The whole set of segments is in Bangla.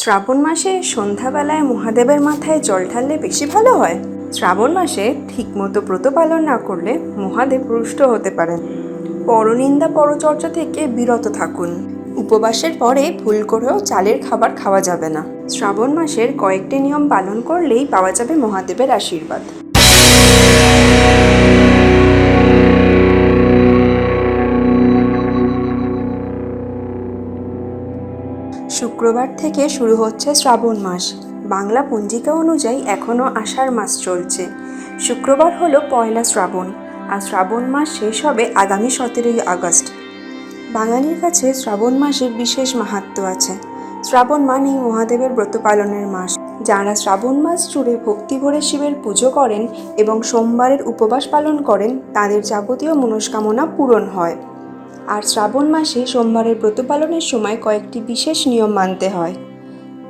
শ্রাবণ মাসে সন্ধ্যাবেলায় মহাদেবের মাথায় জল ঢাললে বেশি ভালো হয়। শ্রাবণ মাসে ঠিকমতো ব্রত পালন না করলে মহাদেব রুষ্ট হতে পারেন। পরনিন্দা পরচর্চা থেকে বিরত থাকুন। উপবাসের পরে ভুল করেও চালের খাবার খাওয়া যাবে না। শ্রাবণ মাসের কয়েকটি নিয়ম পালন করলেই পাওয়া যাবে মহাদেবের আশীর্বাদ। শুক্রবার থেকে শুরু হচ্ছে শ্রাবণ মাস। বাংলা পঞ্জিকা অনুযায়ী এখনও আষাঢ় মাস চলছে। শুক্রবার হলো পয়লা শ্রাবণ, আর শ্রাবণ মাস শেষ হবে আগামী সতেরোই আগস্ট। বাঙালির কাছে শ্রাবণ মাসের বিশেষ মাহাত্ম্য আছে। শ্রাবণ মানেই মহাদেবের ব্রত পালনের মাস। যারা শ্রাবণ মাস জুড়ে ভক্তি ভরে শিবের পুজো করেন এবং সোমবারের উপবাস পালন করেন, তাদের যাবতীয় মনস্কামনা পূরণ হয়। আর শ্রাবণ মাসে সোমবারের ব্রত পালনের সময় কয়েকটি বিশেষ নিয়ম মানতে হয়।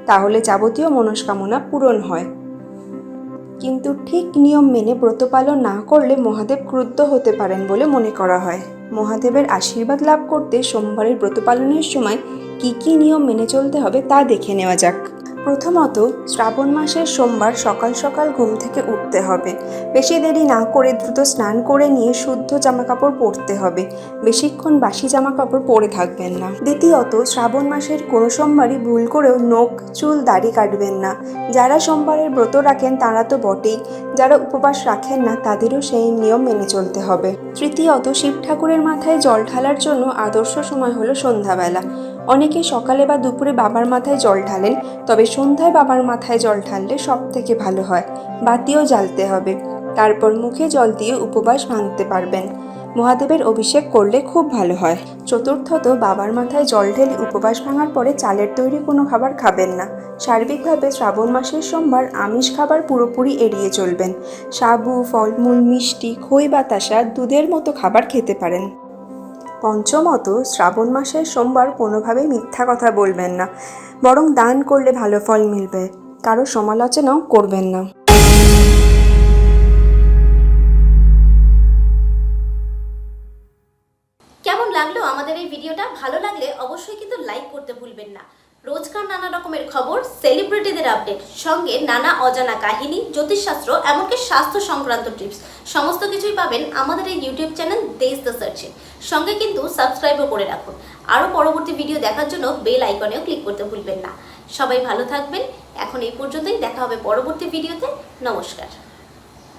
তাহলে যাবতীয় মনস্কামনা পূরণ হয়। কিন্তু ঠিক নিয়ম মেনে ব্রত পালন না করলে মহাদেব ক্রুদ্ধ হতে পারেন বলে মনে করা হয়। মহাদেবের আশীর্বাদ লাভ করতে সোমবারের ব্রত পালনের সময় কী কী নিয়ম মেনে চলতে হবে তা দেখে নেওয়া যাক। প্রথমত, শ্রাবণ মাসের সোমবার সকাল সকাল ঘুম থেকে উঠতে হবে। বেশি দেরি না করে দ্রুত স্নান করে নিয়ে শুদ্ধ জামাকাপড় পরতে হবে। বেশিক্ষণ বাসি জামাকাপড় পরে থাকবেন না। দ্বিতীয়ত, শ্রাবণ মাসের কোনো সোমবারই ভুল করেও নখ, চুল, দাড়ি কাটবেন না। যারা সোমবারের ব্রত রাখেন তারা তো বটেই। যারা উপবাস রাখেন না তাদেরও সেই নিয়ম মেনে চলতে হবে। তৃতীয়ত, শিব ঠাকুরের মাথায় জল ঢালার জন্য আদর্শ সময় হলো সন্ধ্যাবেলা। অনেকে সকালে বা দুপুরে বাবার মাথায় জল ঢালেন, তবে সন্ধ্যায় বাবার মাথায় জল ঢাললে সব থেকে ভালো হয়, বাতিও জ্বালতে হবে। তারপর মুখে জল দিয়ে উপবাস ভাঙতে পারবেন। মহাদেবের অভিষেক করলে খুব ভালো হয়। চতুর্থত, বাবার মাথায় জল ঢেলে উপবাস ভাঙার পরে চালের তৈরি কোনো খাবার খাবেন না। সার্বিকভাবে শ্রাবণ মাসের সোমবার আমিষ খাবার পুরোপুরি এড়িয়ে চলবেন। সাবু, ফলমূল, মিষ্টি, খই, বাতাসা দুধের মতো খাবার খেতে পারেন। পঞ্চমত, শ্রাবণ মাসের সোমবার কোনোভাবেই মিথ্যা কথা বলবেন না, বরং দান করলে ভালো ফল মিলবে, কারও সমালোচনাও করবেন না। কেমন লাগল আমাদের এই ভিডিওটা? ভালো লাগলে অবশ্যই কিন্তু লাইক করতে ভুলবেন না। রোজকার নানা রকমের খবর সেলিব্রিটিদের আপডেট সঙ্গে নানা অজানা কাহিনী, জ্যোতিষশাস্ত্র, এমনকি স্বাস্থ্য সংক্রান্ত টিপস সমস্ত কিছুই পাবেন আমাদের এই ইউটিউব চ্যানেল দেশ দ্য সার্চে সঙ্গে কিন্তু সাবস্ক্রাইবও করে রাখুন। আরও পরবর্তী ভিডিও দেখার জন্য বেল আইকনেও ক্লিক করতে ভুলবেন না। সবাই ভালো থাকবেন। এখন এই পর্যন্তই দেখা হবে পরবর্তী ভিডিওতে নমস্কার।